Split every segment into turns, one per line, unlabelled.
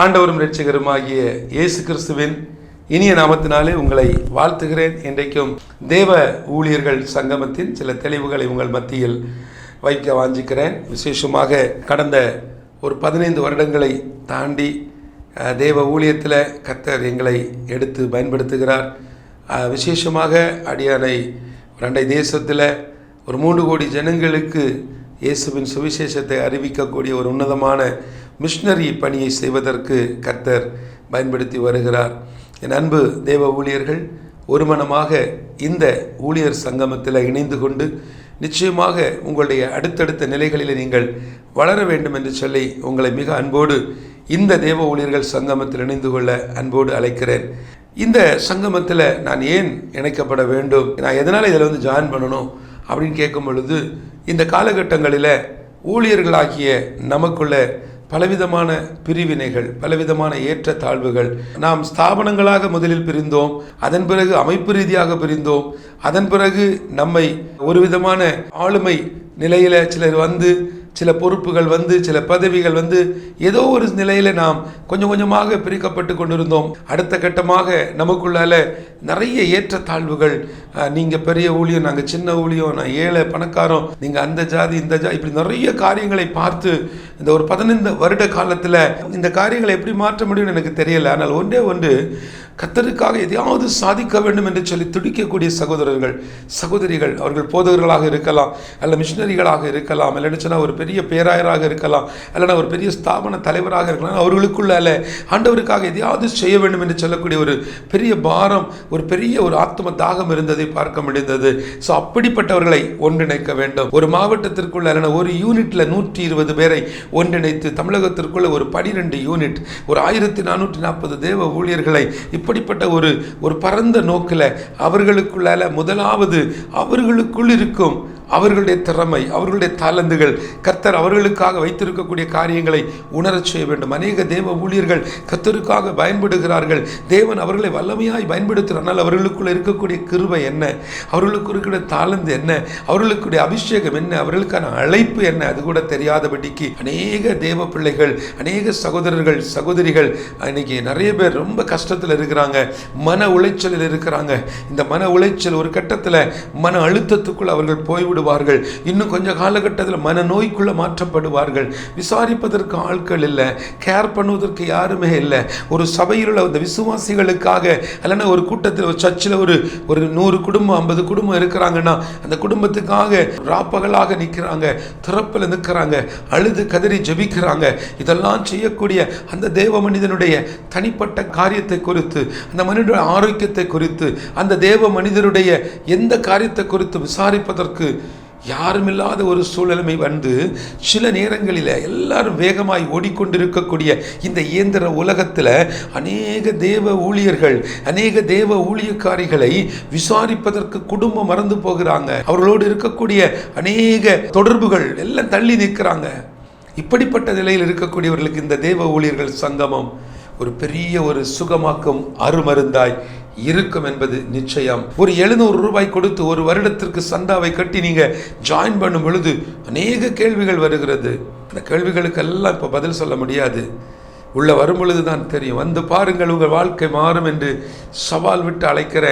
ஆண்டவரும் ரட்சகருமாகிய இயேசு கிறிஸ்துவின் இனிய நாமத்தினாலே உங்களை வாழ்த்துகிறேன். இன்றைக்கும் தேவ ஊழியர்கள் சங்கமத்தின் சில தெளிவுகளை உங்கள் மத்தியில் வைக்க வாஞ்சிக்கிறேன். விசேஷமாக கடந்த ஒரு பதினைந்து வருடங்களை தாண்டி தேவ ஊழியத்தில் கத்தர் எங்களை எடுத்து பயன்படுத்துகிறார். விசேஷமாக அடியானை ரெண்டை தேசத்தில் ஒரு மூன்று கோடி ஜனங்களுக்கு இயேசுவின் சுவிசேஷத்தை அறிவிக்கக்கூடிய ஒரு உன்னதமான மிஷினரி பணியை செய்வதற்கு கர்த்தர் பயன்படுத்தி வருகிறார். என் அன்பு தேவ ஊழியர்கள் ஒருமனமாக இந்த ஊழியர் சங்கமத்தில் இணைந்து கொண்டு நிச்சயமாக உங்களுடைய அடுத்தடுத்த நிலைகளில் நீங்கள் வளர வேண்டும் என்று சொல்லி உங்களை மிக அன்போடு இந்த தேவ ஊழியர்கள் சங்கமத்தில் இணைந்து கொள்ள அன்போடு அழைக்கிறேன். இந்த சங்கமத்தில் நான் ஏன் இணைக்கப்பட வேண்டும்? நான் எதனால் இதில் வந்து ஜாயின் பண்ணணும் அப்படின்னு கேட்கும் பொழுது இந்த காலகட்டங்களில் ஊழியர்களாகிய நமக்குள்ள பலவிதமான பிரிவினைகள் பலவிதமான ஏற்றத்தாழ்வுகள் நாம் ஸ்தாபனங்களாக முதலில் பிரிந்தோம் அதன் பிறகு அமைப்பு ரீதியாக பிரிந்தோம் அதன் பிறகு நம்மை ஒரு விதமான ஆளுமை நிலையில் சிலர் வந்து சில பொறுப்புகள் வந்து சில பதவிகள் வந்து ஏதோ ஒரு நிலையில் நாம் கொஞ்சம் கொஞ்சமாக பிரிக்கப்பட்டு கொண்டிருந்தோம். அடுத்த கட்டமாக நமக்குள்ளால நிறைய ஏற்றத்தாழ்வுகள் நீங்கள் பெரிய ஊழியம் நாங்கள் சின்ன ஊழியம் நான் ஏழை பணக்காரம் நீங்கள் அந்த ஜாதி இந்த ஜாதி இப்படி நிறைய காரியங்களை பார்த்து இந்த ஒரு பதினைந்து வருட காலத்தில் இந்த காரியங்களை எப்படி மாற்ற முடியும்னு எனக்கு தெரியல. ஆனால் ஒன்றே ஒன்று கத்தருக்காக எதையாவது சாதிக்க வேண்டும் என்று சொல்லி துடிக்கக்கூடிய சகோதரர்கள் சகோதரிகள் அவர்கள் போதகர்களாக இருக்கலாம் அல்ல மிஷினரிகளாக இருக்கலாம் இல்லைன்னு சொன்னால் ஒரு பெரிய பேராயராக இருக்கலாம் இல்லைன்னா ஒரு பெரிய ஸ்தாபன தலைவராக இருக்கலாம் அவர்களுக்குள்ளால ஆண்டவருக்காக எதையாவது செய்ய வேண்டும் என்று சொல்லக்கூடிய ஒரு பெரிய பாரம் ஒரு பெரிய ஒரு ஆத்ம தாகம் இருந்ததை பார்க்க முடிந்தது. ஸோ அப்படிப்பட்டவர்களை ஒன்றிணைக்க வேண்டும். ஒரு மாவட்டத்திற்குள்ள இல்லைன்னா ஒரு யூனிட்ல நூற்றி இருபது பேரை ஒன்றிணைத்து தமிழகத்திற்குள்ள ஒரு பனிரெண்டு யூனிட் ஒரு ஆயிரத்தி நானூற்றி நாற்பது தேவ ஊழியர்களை இப்படிப்பட்ட ஒரு ஒரு பரந்த நோக்கில் அவர்களுக்குள்ளால முதலாவது அவர்களுக்குள் இருக்கும் அவர்களுடைய திறமை அவர்களுடைய தாளந்துகள் கர்த்தர் அவர்களுக்காக வைத்திருக்கக்கூடிய காரியங்களை உணரச் செய்ய வேண்டும். அநேக தேவ ஊழியர்கள் கர்த்தருக்காக பயன்படுகிறார்கள். தேவன் அவர்களை வல்லமையாய் பயன்படுத்துகிறார்கள் அவர்களுக்குள்ள இருக்கக்கூடிய கிருபை என்ன? அவர்களுக்கு இருக்கிற தாளந்து என்ன? அவர்களுக்குடைய அபிஷேகம் என்ன? அவர்களுக்கான அழைப்பு என்ன? அது கூட தெரியாதபடிக்கு அநேக தேவ பிள்ளைகள் அநேக சகோதரர்கள் சகோதரிகள் இன்னைக்கு நிறைய பேர் ரொம்ப கஷ்டத்தில் இருக்கிறாங்க. மன உளைச்சலில் இருக்கிறாங்க. இந்த மன உளைச்சல் ஒரு கட்டத்தில் மன அழுத்தத்துக்குள் அவர்கள் விடுவார்கள். இன்னும் கொஞ்சம் காலகட்டத்தில் மன நோய்க்குள்ள மாற்றப்படுவார்கள். விசாரிப்பதற்கு ஆட்கள் இல்லை. கேர் பண்ணுவதற்கு யாருமே இல்லை. ஒரு சபையில் உள்ள அந்த விசுவாசிகளுக்காக இல்லைன்னா ஒரு கூட்டத்தில் ஒரு சர்ச்சில் ஒரு ஒரு நூறு குடும்பம் ஐம்பது குடும்பம் இருக்கிறாங்கன்னா அந்த குடும்பத்துக்காக ராப்பகலாக நிற்கிறாங்க திறப்பில் நிற்கிறாங்க அழுது கதறி ஜெபிக்கிறாங்க. இதெல்லாம் செய்யக்கூடிய அந்த தேவ மனிதனுடைய தனிப்பட்ட காரியத்தை குறித்து அந்த மனிதனுடைய ஆரோக்கியத்தை குறித்து அந்த தேவ மனிதருடைய எந்த காரியத்தை குறித்து விசாரிப்பதற்கு யாருமில்லாத ஒரு சூழலுமை வந்து சில நேரங்களில் எல்லாரும் வேகமாய் ஓடிக்கொண்டிருக்கக்கூடிய இந்த இயந்திர உலகத்தில் அநேக தேவ ஊழியர்கள் அநேக தேவ ஊழியக்காரிகளை விசாரிப்பதற்கு குடும்பம் மறந்து போகிறாங்க. அவர்களோடு இருக்கக்கூடிய அநேக தொடர்புகள் எல்லாம் தள்ளி நிற்கிறாங்க. இப்படிப்பட்ட நிலையில் இருக்கக்கூடியவர்களுக்கு இந்த தேவ ஊழியர்கள் சங்கமம் ஒரு பெரிய ஒரு சுகமாக்கும் அருமருந்தாய். இருக்கும் என்பது நிச்சயம். ஒரு எழுநூறு ரூபாய் கொடுத்து ஒரு வருடத்திற்கு சந்தாவை கட்டி நீங்க ஜாயின் பண்ணும் பொழுது அநேக கேள்விகள் வருகிறது. அந்த கேள்விகளுக்கெல்லாம் இப்போ பதில் சொல்ல முடியாது. உள்ள வரும் பொழுது தான் தெரியும். வந்து பாருங்கள் உங்கள் வாழ்க்கை மாறும் என்று சவால் விட்டு அழைக்கிற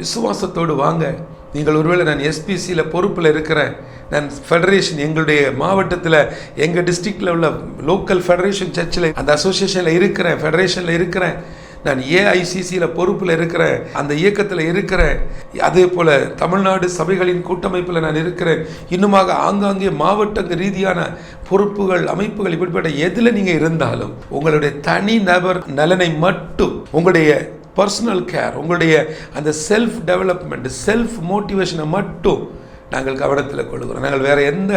விசுவாசத்தோடு வாங்க. நீங்கள் ஒருவேளை நான் எஸ்பிசியில் பொறுப்பில் இருக்கிறேன் நான் ஃபெடரேஷன் எங்களுடைய மாவட்டத்தில் எங்கள் டிஸ்ட்ரிக்டில் உள்ள லோக்கல் ஃபெடரேஷன் சர்ச்சில் அந்த அசோசியேஷனில் இருக்கிறேன் ஃபெடரேஷனில் இருக்கிறேன். நான் ஏஐசிசியில் பொறுப்பில் இருக்கிறேன் அந்த இயக்கத்தில் இருக்கிறேன் அதே போல் தமிழ்நாடு சபைகளின் கூட்டமைப்பில் நான் இருக்கிறேன் இன்னுமாக ஆங்காங்கே மாவட்ட ரீதியான பொறுப்புகள் அமைப்புகள் இப்படிப்பட்ட எதில் நீங்கள் இருந்தாலும் உங்களுடைய தனி நபர் நலனை மட்டும் உங்களுடைய பர்சனல் கேர் உங்களுடைய அந்த செல்ஃப் டெவலப்மெண்ட் செல்ஃப் மோட்டிவேஷனை மட்டும் நாங்கள் கவனத்தில் கொள்கிறோம். நாங்கள் வேறு எந்த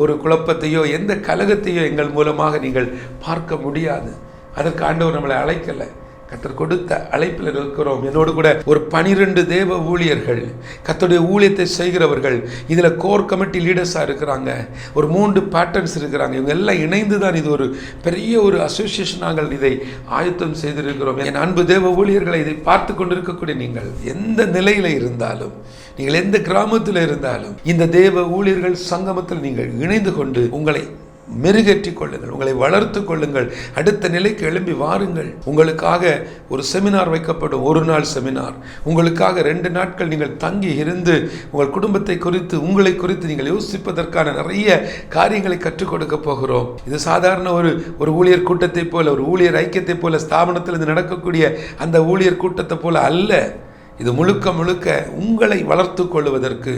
ஒரு குழப்பத்தையோ எந்த கலகத்தையோ எங்கள் மூலமாக நீங்கள் பார்க்க முடியாது. அதற்கு ஆண்டவர் நம்மளை அழைக்கலை. கத்தர் கொடுத்த அழைப்பில் இருக்கிறோம். என்னோடு கூட ஒரு பனிரெண்டு தேவ ஊழியர்கள் கத்தருடைய ஊழியத்தை செய்கிறவர்கள் இதில் கோர் கமிட்டி லீடர்ஸாக இருக்கிறாங்க. ஒரு மூன்று பேட்டர்ன்ஸ் இருக்கிறாங்க. இவங்க எல்லாம் இணைந்து தான் இது ஒரு பெரிய ஒரு அசோசியேஷன் நாங்கள் இதை ஆயத்தம் செய்திருக்கிறோம். என் அன்பு தேவ ஊழியர்களை இதை பார்த்து கொண்டிருக்கக்கூடிய நீங்கள் எந்த நிலையில் இருந்தாலும் நீங்கள் எந்த கிராமத்தில் இருந்தாலும் இந்த தேவ ஊழியர்கள் சங்கமத்தில் நீங்கள் இணைந்து கொண்டு உங்களை மெருகேற்றிக் கொள்ளுங்கள். உங்களை வளர்த்து கொள்ளுங்கள். அடுத்த நிலைக்கு எழும்பி வாருங்கள். உங்களுக்காக ஒரு செமினார் வைக்கப்படும். ஒரு நாள் செமினார் உங்களுக்காக ரெண்டு நாட்கள் நீங்கள் தங்கி இருந்து உங்கள் குடும்பத்தை குறித்து உங்களை குறித்து நீங்கள் யோசிப்பதற்கான நிறைய காரியங்களை கற்றுக் கொடுக்க போகிறோம். இது சாதாரண ஒரு ஒரு ஊழியர் கூட்டத்தை போல ஒரு ஊழியர் ஐக்கியத்தை போல ஸ்தாபனத்திலிருந்து நடக்கக்கூடிய அந்த ஊழியர் கூட்டத்தை போல அல்ல. இது முழுக்க முழுக்க உங்களை வளர்த்து கொள்வதற்கு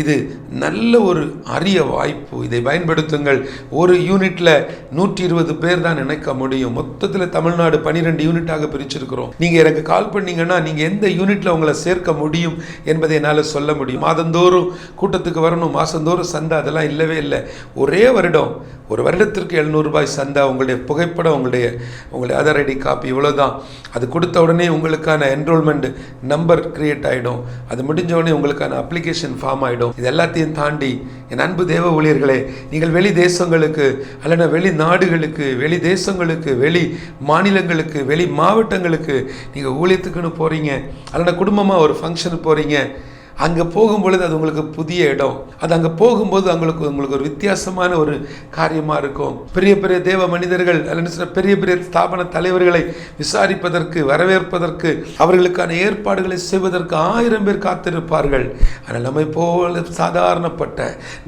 இது நல்ல ஒரு அரிய வாய்ப்பு. இதை பயன்படுத்துங்கள். ஒரு யூனிட்டில் நூற்றி இருபது பேர் தான் நினைக்க முடியும். மொத்தத்தில் தமிழ்நாடு பன்னிரெண்டு யூனிட்டாக பிரிச்சிருக்கிறோம். நீங்கள் எனக்கு கால் பண்ணீங்கன்னா நீங்கள் எந்த யூனிட்டில் உங்களை சேர்க்க முடியும் என்பதை என்னால் சொல்ல முடியும். மாதந்தோறும் கூட்டத்துக்கு வரணும். மாதந்தோறும் சந்தை அதெல்லாம் இல்லவே இல்லை. ஒரே வருடம் ஒரு வருடத்திற்கு எழுநூறுபாய் சந்தா உங்களுடைய புகைப்படம் உங்களுடைய உங்களுடைய ஆதார் ஐடி காப்பி இவ்வளோதான் அது கொடுத்த உடனே உங்களுக்கான என்ரோல்மெண்ட் நம்பர் கிரியேட் ஆகிடும் அது முடிஞ்ச உடனே உங்களுக்கான அப்ளிகேஷன் ஃபார்ம் ஆகிடும் இது எல்லாத்தையும் தாண்டி என் அன்பு தேவ ஊழியர்களே நீங்கள் வெளி தேசங்களுக்கு அல்லனா வெளி நாடுகளுக்கு வெளி தேசங்களுக்கு வெளி மாநிலங்களுக்கு வெளி மாவட்டங்களுக்கு நீங்கள் ஊழியத்துக்குன்னு போகிறீங்க அல்லனா குடும்பமாக ஒரு ஃபங்க்ஷனுக்கு போகிறீங்க அங்கே போகும்பொழுது அது உங்களுக்கு புதிய இடம். அது அங்கே போகும்போது அவங்களுக்கு உங்களுக்கு ஒரு வித்தியாசமான ஒரு காரியமாக இருக்கும். பெரிய பெரிய தேவ மனிதர்கள் அல்லது பெரிய பெரிய ஸ்தாபன தலைவர்களை விசாரிப்பதற்கு வரவேற்பதற்கு அவர்களுக்கான ஏற்பாடுகளை செய்வதற்கு ஆயிரம் பேர் காத்திருப்பார்கள். ஆனால் நம்மை போல சாதாரணப்பட்ட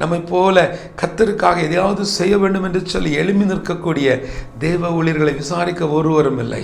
நம்மை போல கத்தருக்காக எதையாவது செய்ய வேண்டும் என்று சொல்லி எழுமி நிற்கக்கூடிய தேவ ஊழியர்களை விசாரிக்க ஒருவரும் இல்லை.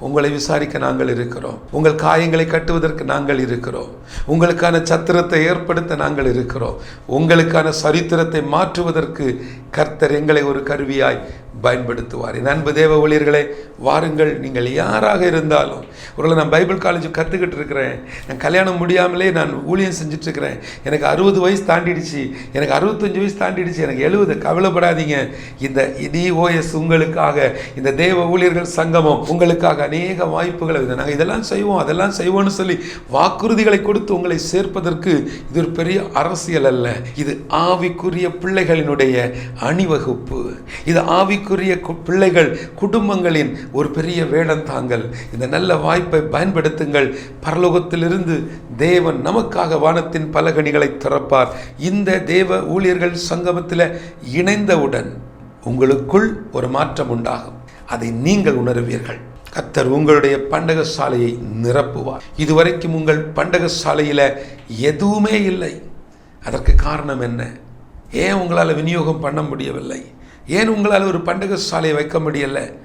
உங்களை விசாரிக்க நாங்கள் இருக்கிறோம். உங்கள் காயங்களை கட்டுவதற்கு நாங்கள் இருக்கிறோம். உங்களுக்கான சத்திரத்தை ஏற்படுத்த நாங்கள் இருக்கிறோம். உங்களுக்கான சரித்திரத்தை மாற்றுவதற்கு கர்த்தர் எங்களை ஒரு கருவியாய் பயன்படுத்துவார். என் அன்பு தேவ ஊழியர்களே வாருங்கள். நீங்கள் யாராக இருந்தாலும் ஒருவேளை நான் பைபிள் காலேஜ் கற்றுக்கிட்டு இருக்கிறேன். நான் கல்யாணம் முடியாமலே நான் ஊழியம் செஞ்சிட்ருக்கிறேன் எனக்கு அறுபது வயசு தாண்டிடுச்சு. எனக்கு அறுபத்தஞ்சு வயசு தாண்டிடுச்சு. எனக்கு எழுபது. கவலைப்படாதீங்க. இந்த டிஓஎஸ் உங்களுக்காக இந்த தேவ ஊழியர்கள் சங்கமம் உங்களுக்காக அநேக வாய்ப்புகளை நாங்கள் இதெல்லாம் செய்வோம் அதெல்லாம் செய்வோம்னு சொல்லி வாக்குறுதிகளை கொடுத்து உங்களை சேர்ப்பதற்கு இது ஒரு பெரிய அரசியல் அல்ல. இது ஆவிக்குரிய பிள்ளைகளினுடைய அணிவகுப்பு. இது ஆவிக்குரிய கு- பிள்ளைகள் குடும்பங்களின் ஒரு பெரிய வேடந்தாங்கல் இந்த நல்ல வாய்ப்பை பயன்படுத்துங்கள். பரலோகத்திலிருந்து தேவன் நமக்காக வானத்தின் பலகணிகளை திறப்பார். இந்த தேவ ஊழியர்கள் சங்கமத்தில் இணைந்தவுடன் உங்களுக்குள் ஒரு மாற்றம் உண்டாகும். அதை நீங்கள் உணருவீர்கள். கத்தர் உங்களுடைய பண்டக சாலையை நிரப்புவார். இதுவரைக்கும் உங்கள் பண்டக சாலையில் எதுவுமே இல்லை. அதற்கு காரணம் என்ன? ஏன் உங்களால் விநியோகம் பண்ண முடியவில்லை? ஏன் உங்களால் ஒரு பண்டக சாலையை வைக்க முடியலை?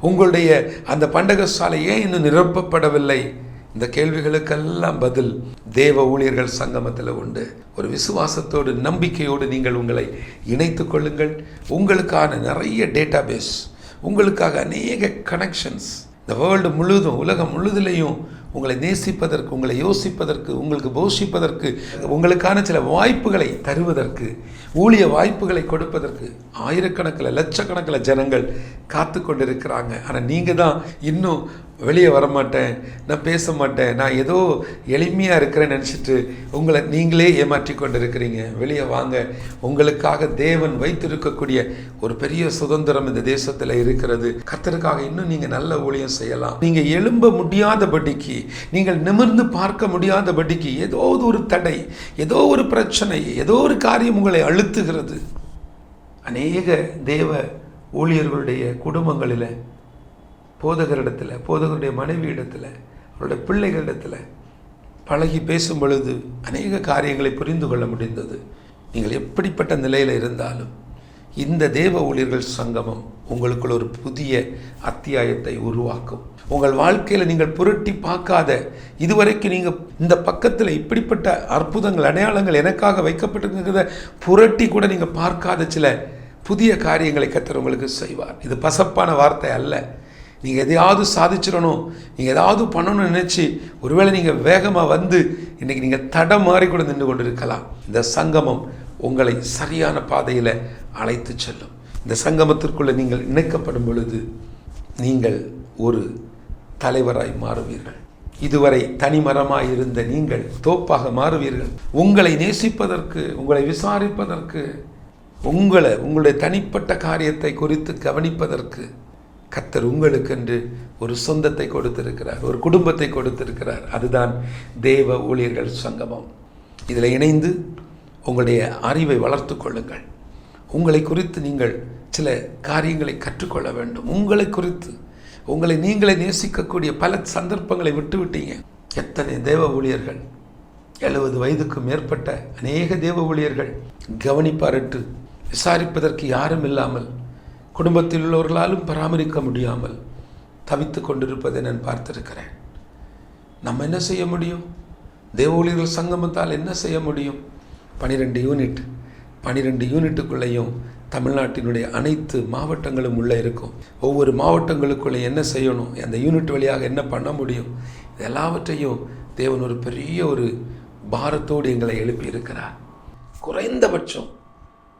உங்களுடைய அந்த பண்டக சாலை ஏன் இன்னும் நிரப்பப்படவில்லை? இந்த கேள்விகளுக்கெல்லாம் பதில் தேவ ஊழியர்கள் சங்கமத்தில் உண்டு. ஒரு விசுவாசத்தோடு நம்பிக்கையோடு நீங்கள் உங்களை இணைத்து கொள்ளுங்கள். உங்களுக்கான நிறைய டேட்டாபேஸ் உங்களுக்காக அநேக கனெக்ஷன்ஸ் இந்த வேர்ல்டு முழுதும் உலகம் முழுதிலையும் உங்களை நேசிப்பதற்கு உங்களை யோசிப்பதற்கு உங்களுக்கு போஷிப்பதற்கு உங்களுக்கான சில வாய்ப்புகளை தருவதற்கு ஊழிய வாய்ப்புகளை கொடுப்பதற்கு ஆயிரக்கணக்கில் லட்சக்கணக்கில் ஜனங்கள் காத்து கொண்டிருக்கிறாங்க ஆனால் நீங்கள் தான் இன்னும் வெளியே வரமாட்டேன் நான் பேச மாட்டேன் நான் ஏதோ எளிமையாக இருக்கிறேன்னு நினச்சிட்டு உங்களை நீங்களே ஏமாற்றி கொண்டு இருக்கிறீங்க வெளியே வாங்க. உங்களுக்காக தேவன் வைத்திருக்கக்கூடிய ஒரு பெரிய சுதந்திரம் இந்த தேசத்தில் இருக்கிறது. கத்தருக்காக இன்னும் நீங்கள் நல்ல ஊழியம் செய்யலாம். நீங்கள் எழும்ப முடியாதபடிக்கு நீங்கள் நிமிர்ந்து பார்க்க முடியாதபடிக்கு ஏதோ ஒரு தடை ஏதோ ஒரு பிரச்சனை ஏதோ ஒரு காரியம் உங்களை அழுத்துகிறது. அநேக தேவ ஊழியர்களுடைய குடும்பங்களில் போதகரிடத்தில் போதகருடைய மனைவி இடத்துல அவருடைய பிள்ளைகளிடத்தில் பழகி பேசும் பொழுது அநேக காரியங்களை புரிந்து கொள்ள முடிந்தது. நீங்கள் எப்படிப்பட்ட நிலையில் இருந்தாலும் இந்த தேவ ஊழியர்கள் சங்கமம் உங்களுக்குள் ஒரு புதிய அத்தியாயத்தை உருவாக்கும். உங்கள் வாழ்க்கையில் நீங்கள் புரட்டி பார்க்காத இதுவரைக்கும் நீங்கள் இந்த பக்கத்தில் இப்படிப்பட்ட அற்புதங்கள் அடையாளங்கள் எனக்காக வைக்கப்பட்டிருக்கிறத புரட்டி கூட நீங்கள் பார்க்காத சில புதிய காரியங்களை கத்தர் உங்களுக்கு செய்வார். இது பசப்பான வார்த்தை அல்ல. நீங்கள் எதையாவது சாதிச்சிடணும். நீங்கள் ஏதாவது பண்ணணும்னு நினச்சி ஒருவேளை நீங்கள் வேகமாக வந்து இன்றைக்கி நீங்கள் தடம் மாறி கூட நின்று கொண்டு இருக்கலாம் இந்த சங்கமம் உங்களை சரியான பாதையில் அழைத்து செல்லும். இந்த சங்கமத்திற்குள்ளே நீங்கள் இணைக்கப்படும் பொழுது நீங்கள் ஒரு தலைவராய் மாறுவீர்கள். இதுவரை தனிமரமாக இருந்த நீங்கள் தோப்பாக மாறுவீர்கள். உங்களை நேசிப்பதற்கு உங்களை விசாரிப்பதற்கு உங்களை உங்களுடைய தனிப்பட்ட காரியத்தை குறித்து கவனிப்பதற்கு கத்தர் உங்களுக்கென்று ஒரு சொந்தத்தை கொடுத்திருக்கிறார் ஒரு குடும்பத்தை கொடுத்திருக்கிறார். அதுதான் தேவ ஊழியர்கள் சங்கமம். இதில் இணைந்து உங்களுடைய அறிவை வளர்த்து கொள்ளுங்கள். உங்களை குறித்து நீங்கள் சில காரியங்களை கற்றுக்கொள்ள வேண்டும். உங்களை குறித்து உங்களை நீங்களே நேசிக்கக்கூடிய பல சந்தர்ப்பங்களை விட்டு விட்டீங்க எத்தனை தேவ ஊழியர்கள் எழுபது வயதுக்கு மேற்பட்ட அநேக தேவ ஊழியர்கள் கவனிப்பாரட்டு விசாரிப்பதற்கு யாரும் இல்லாமல் குடும்பத்தில் உள்ளவர்களாலும் பராமரிக்க முடியாமல் தவித்து கொண்டிருப்பதை நான் பார்த்திருக்கிறேன். நம்ம என்ன செய்ய முடியும்? தேவ ஊழியர்கள் சங்கமத்தால் என்ன செய்ய முடியும்? பனிரெண்டு யூனிட். பனிரெண்டு யூனிட்டுக்குள்ளேயும் தமிழ்நாட்டினுடைய அனைத்து மாவட்டங்களும் உள்ளே இருக்கும். ஒவ்வொரு மாவட்டங்களுக்குள்ளே என்ன செய்யணும்? அந்த யூனிட் வழியாக என்ன பண்ண முடியும்? இது எல்லாவற்றையும் தேவன் ஒரு பெரிய ஒரு பாரத்தோடு எங்களை எழுப்பி இருக்கிறார் குறைந்தபட்சம்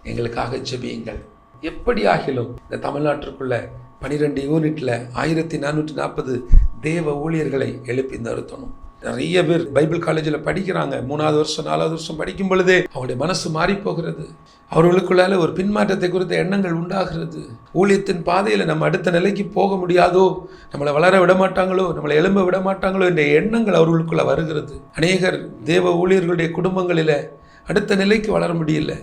எங்களுக்காக ஜெபியுங்கள். எப்படி ஆகிலும் இந்த தமிழ்நாட்டிற்குள்ள பனிரெண்டு யூனிட்ல ஆயிரத்தி நானூற்றி நாற்பது தேவ ஊழியர்களை எழுப்பி நிறுத்தணும். நிறைய பேர் பைபிள் காலேஜில் படிக்கிறாங்க. மூணாவது வருஷம் நாலாவது வருஷம் படிக்கும் பொழுதே அவருடைய மனசு மாறி போகிறது அவர்களுக்குள்ளால ஒரு பின்மாற்றத்தை குறித்த எண்ணங்கள் உண்டாகிறது. ஊழியத்தின் பாதையில் நம்ம அடுத்த நிலைக்கு போக முடியாதோ நம்மளை வளர விட மாட்டாங்களோ நம்மளை எழும்ப விட மாட்டாங்களோ என்ற எண்ணங்கள் அவர்களுக்குள்ள வருகிறது. அநேகர் தேவ ஊழியர்களுடைய குடும்பங்களில் அடுத்த நிலைக்கு வளர முடியல.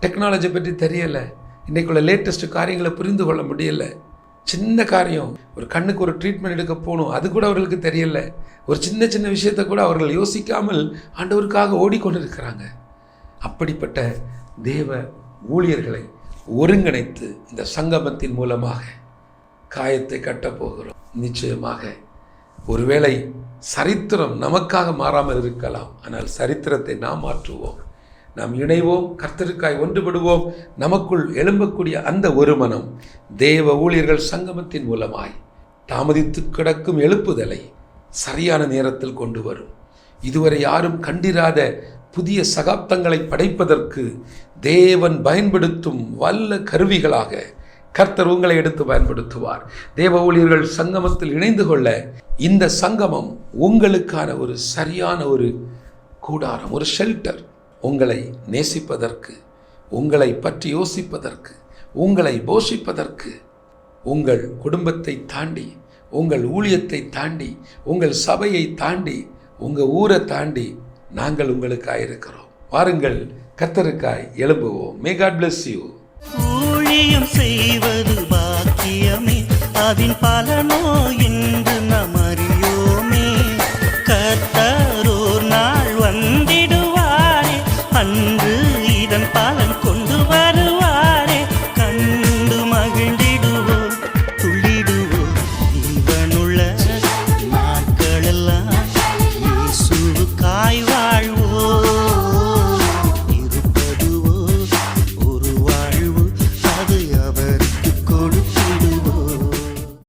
டெக்னாலஜி பற்றி தெரியலை. இன்றைக்குள்ள லேட்டஸ்ட்டு காரியங்களை புரிந்து கொள்ள முடியல. சின்ன காரியம். ஒரு கண்ணுக்கு ஒரு ட்ரீட்மெண்ட் எடுக்க போகணும். அது கூட அவர்களுக்கு தெரியல. ஒரு சின்ன சின்ன விஷயத்தை கூட அவர்கள் யோசிக்காமல் ஆண்டவருக்காக ஓடிக்கொண்டு இருக்கிறாங்க அப்படிப்பட்ட தேவ ஊழியர்களை ஒருங்கிணைத்து இந்த சங்கமத்தின் மூலமாக காயத்தை கட்டப்போகிறோம் நிச்சயமாக ஒருவேளை சரித்திரம் நமக்காக மாறாமல் இருக்கலாம். ஆனால் சரித்திரத்தை நாம் மாற்றுவோம். நாம் இணைவோம் கர்த்தருக்காய் ஒன்றுபடுவோம். நமக்குள் எழும்பக்கூடிய அந்த ஒரு மனம் தேவ ஊழியர்கள் சங்கமத்தின் மூலமாய் தாமதித்து கிடக்கும் எழுப்புதலை சரியான நேரத்தில் கொண்டு வரும். இதுவரை யாரும் கண்டிராத புதிய சகாப்தங்களை படைப்பதற்கு தேவன் பயன்படுத்தும் வல்ல கருவிகளாக கர்த்தர் உங்களை எடுத்து பயன்படுத்துவார். தேவ ஊழியர்கள் சங்கமத்தில் இணைந்து கொள்ள இந்த சங்கமம் உங்களுக்கான ஒரு சரியான ஒரு கூடாரம் ஒரு ஷெல்டர் உங்களை நேசிப்பதற்கு உங்களை பற்றி யோசிப்பதற்கு உங்களை போஷிப்பதற்கு உங்கள் குடும்பத்தை தாண்டி உங்கள் ஊழியத்தை தாண்டி உங்கள் சபையை தாண்டி உங்கள் ஊரை தாண்டி நாங்கள் உங்களுக்காக இருக்கிறோம் வாருங்கள் கத்தருக்காய் எழும்புவோம். மே காட் பிளஸ் யூ
ஊழியம் செய்வது பாக்கியமே. அதன் பலனோ என்று